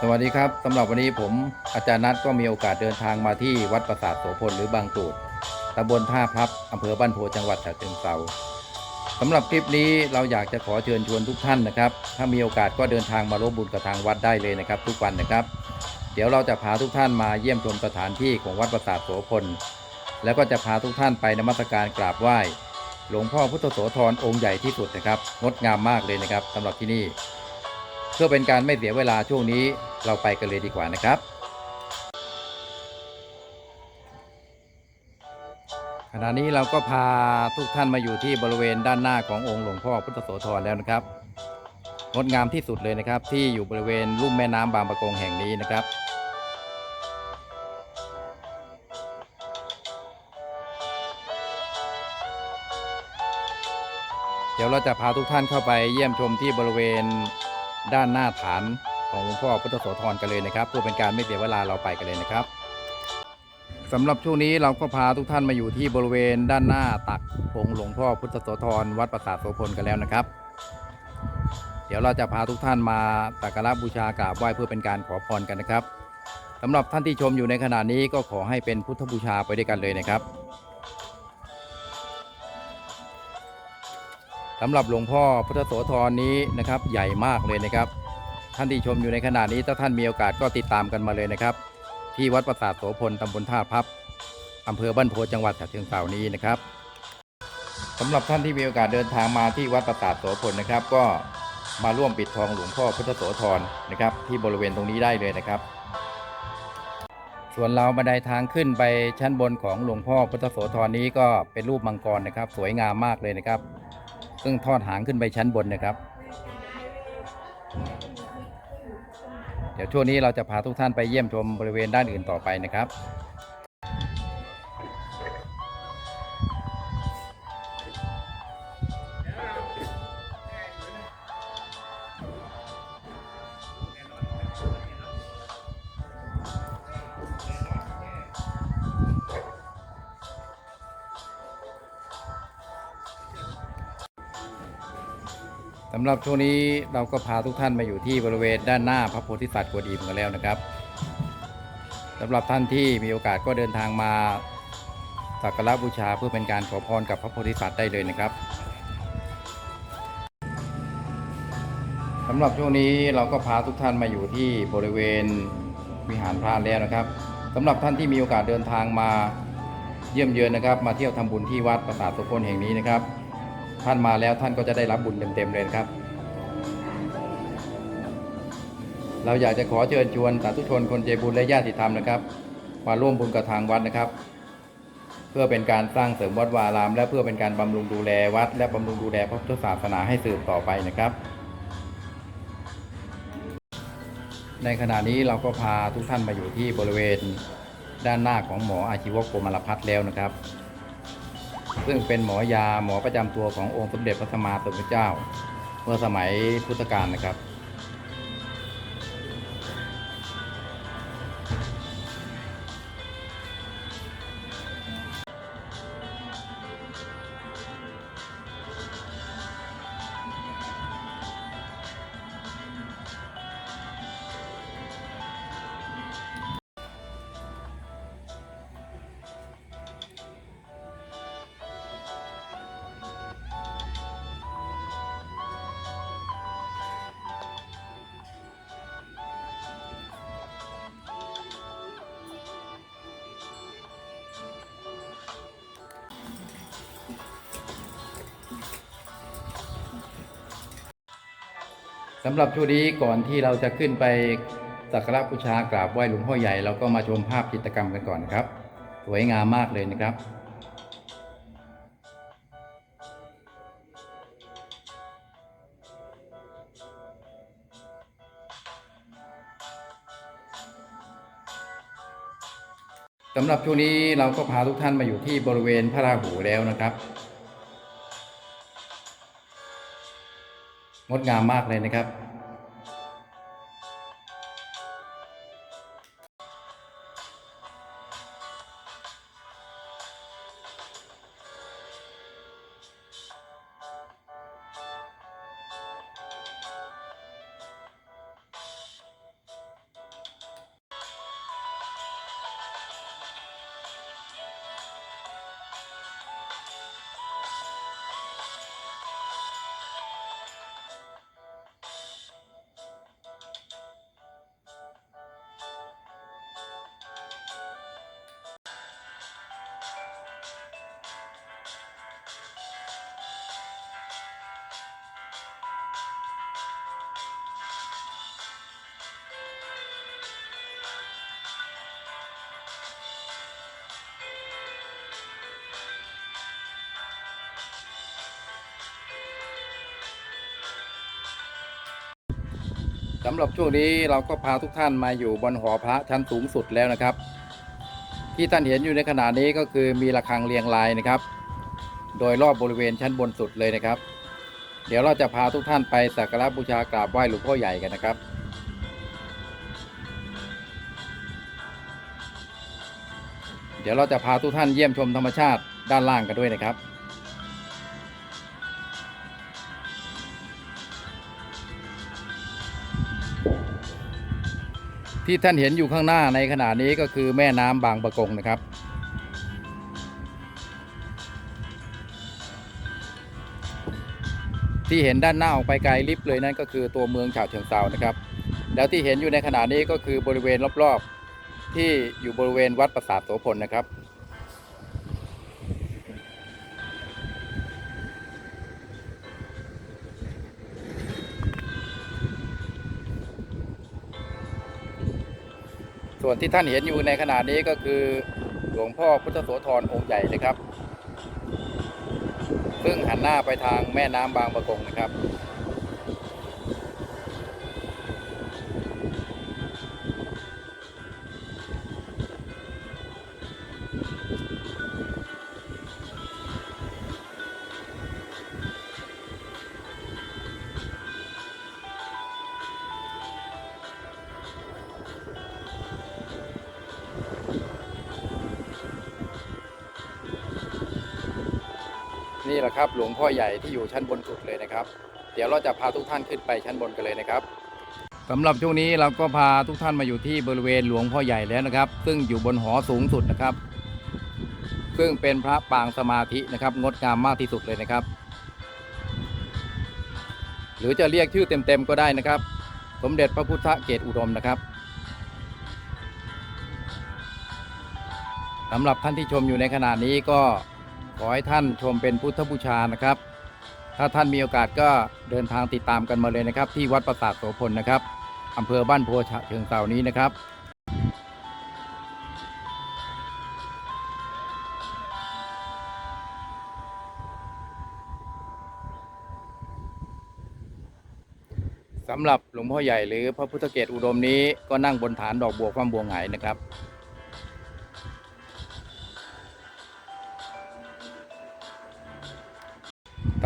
สวัสดีครับสำหรับวันนี้ผมอาจารย์นัทก็มีโอกาสเดินทางมาที่วัดปราสาทโสพลหรือบางตูดตำบลท่าพับอำเภอบ้านโพจังหวัดฉะเชิงเทราสำหรับคลิปนี้เราอยากจะขอเชิญชวนทุกท่านนะครับ ถ้ามีโอกาสก็เดินทางมาร่วมบุญกับทางวัดได้เลยนะครับ ทุกวันนะครับ เดี๋ยวเราจะพาทุกท่านมาเยี่ยมชมสถานที่ของวัดปราสาทโสพลแล้วก็จะพาทุกท่านไปนมัสการกราบไหว้ หลวงพ่อพุทธโสธรองค์ใหญ่ที่สุดนะครับงดงามมากเลยนะครับสำหรับที่นี่ เพื่อเป็นการไม่เสียเวลาช่วงนี้เราไปกันเลยดีกว่านะครับ ขณะนี้เราก็พาทุกท่านมาอยู่ที่บริเวณด้านหน้าขององค์หลวงพ่อพุทธโสธรแล้วนะครับงดงามที่สุดเลยนะครับ ที่อยู่บริเวณลุ่มแม่น้ำบางปะกงแห่งนี้นะครับเดี๋ยวเราจะพาทุกท่านเข้าไปเยี่ยมชมที่บริเวณ ด้านหน้าฐานของหลวงพ่อพุทธโสธรกันเลยนะครับเพื่อเป็นการไม่เสียเวลาเราไปกันเลยนะครับสำหรับช่วงนี้เราก็พาทุกท่านมาอยู่ที่บริเวณด้านหน้าตักองค์หลวงพ่อพุทธโสธรวัดปราสาทโสพลกันแล้วนะครับ เดี๋ยวเราจะพาทุกท่านมาสักการะบูชากราบไหว้เพื่อเป็นการขอพรกันนะครับสำหรับท่านที่ชมอยู่ในขณะนี้ก็ขอให้เป็นพุทธบูชาไปด้วยกันเลยนะครับ สำหรับหลวงพ่อพุทธโสธรนี้นะครับ ใหญ่มากเลยนะครับ ท่านที่ชมอยู่ในขณะนี้ถ้าท่านมีโอกาสก็ติดตามกันมาเลยนะครับ ที่วัดปราสาทโสพลตำบลท่าพับอำเภอบ้านโพจังหวัดฉะเชิงเทรานี้นะครับสำหรับท่านที่มีโอกาสเดินทางมาที่วัดปราสาทโสพลนะครับ ก็มาร่วมปิดทองหลวงพ่อพุทธโสธรนะครับ ที่บริเวณตรงนี้ได้เลยนะครับ ส่วนเราบันไดทางขึ้นไปชั้นบนของหลวงพ่อพุทธโสธรนี้ก็เป็นรูปมังกรนะครับ สวยงามมากเลยนะครับ ซึ่งทอดหางขึ้นไปชั้นบนนะครับ เดี๋ยวช่วงนี้เราจะพาทุกท่านไปเยี่ยมชมบริเวณด้านอื่นต่อไปนะครับ สำหรับช่วงนี้เราก็พาทุกท่านมาอยู่ที่บริเวณด้านหน้าพระโพธิสัตว์กวนอิมกันแล้วนะครับสำหรับท่านที่มีโอกาสก็เดินทางมาสักการะบูชาเพื่อเป็นการขอพรกับพระโพธิสัตว์ได้เลยนะครับสำหรับช่วงนี้เราก็พาทุกท่านมาอยู่ที่บริเวณวิหารพระแล้วนะครับสำหรับท่านที่มีโอกาสเดินทางมาเยี่ยมเยือนนะครับ มาเที่ยวทำบุญที่วัดปราสาทโสพลแห่งนี้นะครับ ท่านมาแล้วท่านก็จะได้รับบุญเต็มๆเลยครับ เราอยากจะขอเชิญชวนสาธุชนคนใจบุญและญาติธรรมนะครับ มาร่วมบุญกับทางวัดนะครับ เพื่อเป็นการสร้างเสริมวัดวาราม และเพื่อเป็นการบำรุงดูแลวัด และบำรุงดูแลพระพุทธศาสนาให้สืบต่อไปนะครับ ในขณะนี้เราก็พาทุกท่านมาอยู่ที่บริเวณด้านหน้าของหมออาชีวกกมารพัฒแล้วนะครับ ซึ่งเป็นหมอยาหมอประจำตัวขององค์สมเด็จพระสัมมาสัมพุทธเจ้า เมื่อสมัยพุทธกาลนะครับ สำหรับช่วงนี้ก่อนที่เราจะขึ้นไปสักการะบูชากราบไหว้หลวงพ่อใหญ่เราก็มาชมภาพจิตรกรรมกันก่อนครับ สวยงามมากเลยนะครับสำหรับช่วงนี้เราก็พาทุกท่านมาอยู่ที่บริเวณพระราหูแล้วนะครับ งดงามมากเลยนะครับ สำหรับช่วงนี้เราก็พาทุกท่านมาอยู่บนหอพระชั้นสูงสุดแล้วนะครับ ที่ท่านเห็นอยู่ในขณะนี้ก็คือมีระฆังเรียงรายนะครับ โดยรอบบริเวณชั้นบนสุดเลยนะครับ เดี๋ยวเราจะพาทุกท่านไปสักการะบูชากราบไหว้หลวงพ่อใหญ่กันนะครับเดี๋ยวเราจะพาทุกท่านเยี่ยมชมธรรมชาติด้านล่างกันด้วยนะครับ ที่ท่านเห็นอยู่ข้างหน้าในขณะนี้ก็คือแม่น้ำบางปะกงนะครับ ที่เห็นด้านหน้าออกไปไกลลิฟต์เลยนั่นก็คือตัวเมืองฉะเชิงเซานะครับ แล้วที่เห็นอยู่ในขณะนี้ก็คือบริเวณรอบๆ ที่อยู่บริเวณวัดปราสาทโสพลนะครับ ส่วนที่ท่านเห็นอยู่ในขณะนี้ก็คือหลวงพ่อพุทธโสธรองค์ใหญ่นะครับ ซึ่งหันหน้าไปทางแม่น้ำบางปะกงนะครับ นี่แหละครับ หลวงพ่อใหญ่ที่อยู่ชั้นบนสุดเลยนะครับ เดี๋ยวเราจะพาทุกท่านขึ้นไปชั้นบนกันเลยนะครับสำหรับช่วงนี้เราก็พาทุกท่านมาอยู่ที่บริเวณหลวงพ่อใหญ่แล้วนะครับ ซึ่งอยู่บนหอสูงสุดนะครับ ซึ่งเป็นพระปางสมาธินะครับ งดงามมากที่สุดเลยนะครับ หรือจะเรียกชื่อเต็มๆก็ได้นะครับ สมเด็จพระพุทธเกศอุดมนะครับสำหรับท่านที่ชมอยู่ในขณะนี้ก็ ขอให้ท่านชมเป็นพุทธบูชานะครับ ถ้าท่านมีโอกาสก็เดินทางติดตามกันมาเลยนะครับ ที่วัดประสาทโสพลนะครับอำเภอบ้านโพฉะเชิงเซานี้นะครับสำหรับหลวงพ่อใหญ่หรือพระพุทธเกศอุดมนี้ก็นั่งบนฐานดอกบัวความบัวหงายนะครับ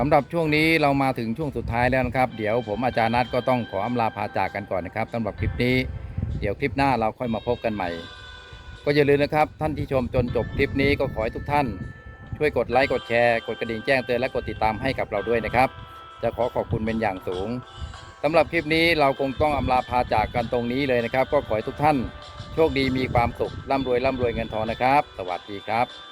สำหรับช่วงนี้เรามาถึงช่วงสุดท้ายแล้วนะครับ เดี๋ยวผมอาจารย์นัทก็ต้องขออำลาพาจากกันก่อนนะครับสำหรับคลิปนี้ เดี๋ยวคลิปหน้าเราค่อยมาพบกันใหม่ ก็อย่าลืมนะครับ ท่านที่ชมจนจบคลิปนี้ก็ขอให้ทุกท่าน ช่วยกดไลค์กดแชร์กดกระดิ่งแจ้งเตือนและกดติดตามให้กับเราด้วยนะครับ จะขอขอบคุณเป็นอย่างสูงสำหรับคลิปนี้เราคงต้องอำลาพาจากกันตรงนี้เลยนะครับ ก็ขอให้ทุกท่าน โชคดีมีความสุขร่ำรวยร่ำรวยเงินทองนะครับ สวัสดีครับ